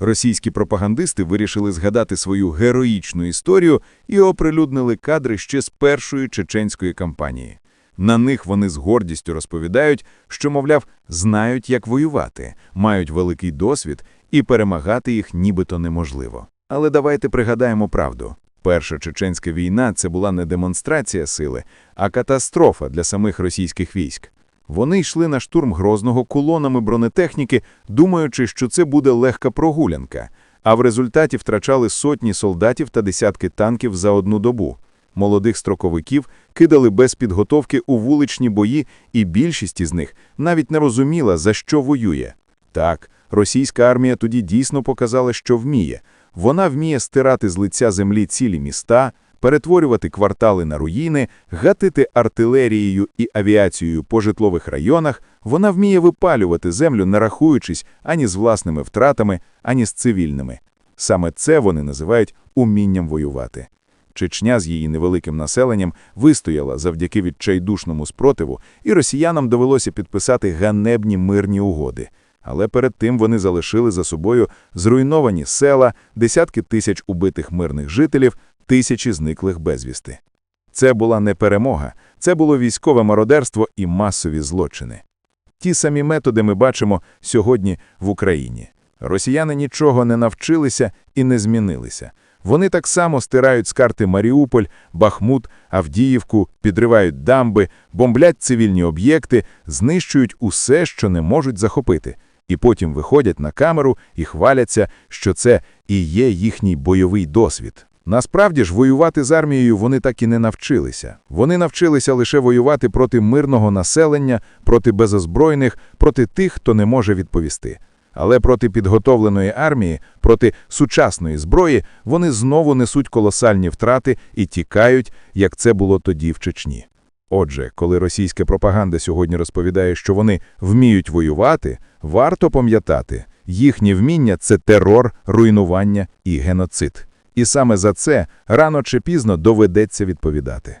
Російські пропагандисти вирішили згадати свою героїчну історію і оприлюднили кадри ще з першої чеченської кампанії. На них вони з гордістю розповідають, що, мовляв, знають, як воювати, мають великий досвід і перемагати їх нібито неможливо. Але давайте пригадаємо правду. Перша чеченська війна – це була не демонстрація сили, а катастрофа для самих російських військ. Вони йшли на штурм Грозного колонами бронетехніки, думаючи, що це буде легка прогулянка, а в результаті втрачали сотні солдатів та десятки танків за одну добу. Молодих строковиків кидали без підготовки у вуличні бої, і більшість із них навіть не розуміла, за що воює. Так, російська армія тоді дійсно показала, що вміє. Вона вміє стирати з лиця землі цілі міста, перетворювати квартали на руїни, гатити артилерією і авіацією по житлових районах, вона вміє випалювати землю, не рахуючись ані з власними втратами, ані з цивільними. Саме це вони називають умінням воювати. Чечня з її невеликим населенням вистояла завдяки відчайдушному спротиву, і росіянам довелося підписати ганебні мирні угоди. Але перед тим вони залишили за собою зруйновані села, десятки тисяч убитих мирних жителів, тисячі зниклих безвісти. Це була не перемога, це було військове мародерство і масові злочини. Ті самі методи ми бачимо сьогодні в Україні. Росіяни нічого не навчилися і не змінилися. Вони так само стирають з карти Маріуполь, Бахмут, Авдіївку, підривають дамби, бомблять цивільні об'єкти, знищують усе, що не можуть захопити. І потім виходять на камеру і хваляться, що це і є їхній бойовий досвід. Насправді ж, воювати з армією вони так і не навчилися. Вони навчилися лише воювати проти мирного населення, проти безозбройних, проти тих, хто не може відповісти. Але проти підготовленої армії, проти сучасної зброї вони знову несуть колосальні втрати і тікають, як це було тоді в Чечні. Отже, коли російська пропаганда сьогодні розповідає, що вони вміють воювати, варто пам'ятати, їхнє вміння – це терор, руйнування і геноцид. І саме за це рано чи пізно доведеться відповідати.